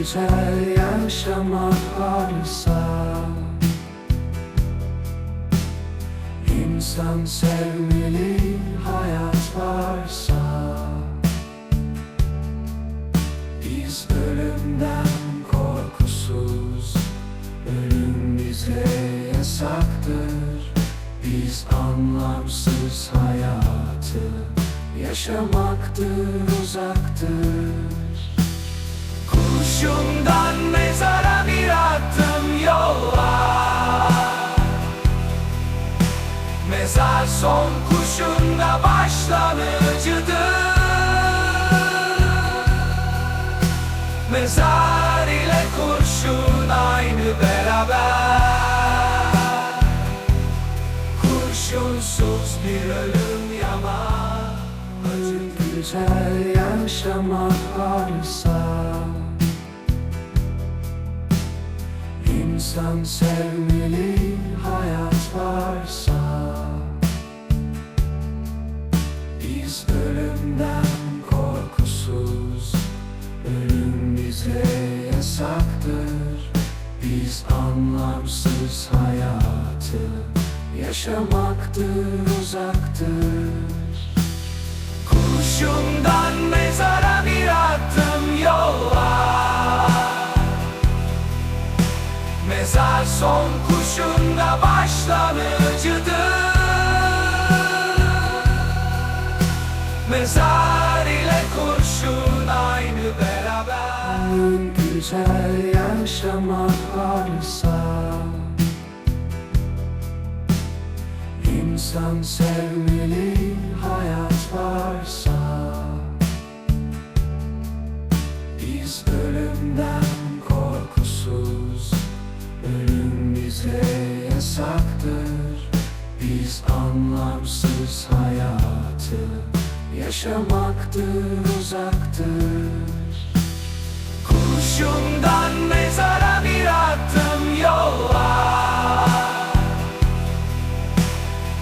güzel yaşamak varsa İnsan sevmeli hayat varsa Biz ölümden korkusuz Ölüm bize yasaktır. Biz anlamsız hayatı Yaşamaktır uzaktır Kurşundan mezara bir adım yol var Mezar son kuşunda başlangıcıdır Mezar ile kurşun aynı beraber. Kurşunsuz bir ölüm yama Acı güzel yaşamak varsa İnsan sevmeli hayat varsa Biz ölümden korkusuz Ölüm bize yasaktır. Biz anlamsız hayatı Yaşamaktır uzaktır son kuşunda başlangıcıdır Mezar ile kurşun aynı beraber. Güzel yaşamak varsa İnsan sevmeli hayat varsa Biz ölümden korkusuz yasaktır. Biz anlamsız hayatı Yaşamaktır uzaktır. Kurşundan mezara bir adım yol var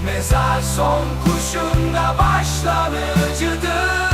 Mezar son kuşunda başlangıcıdır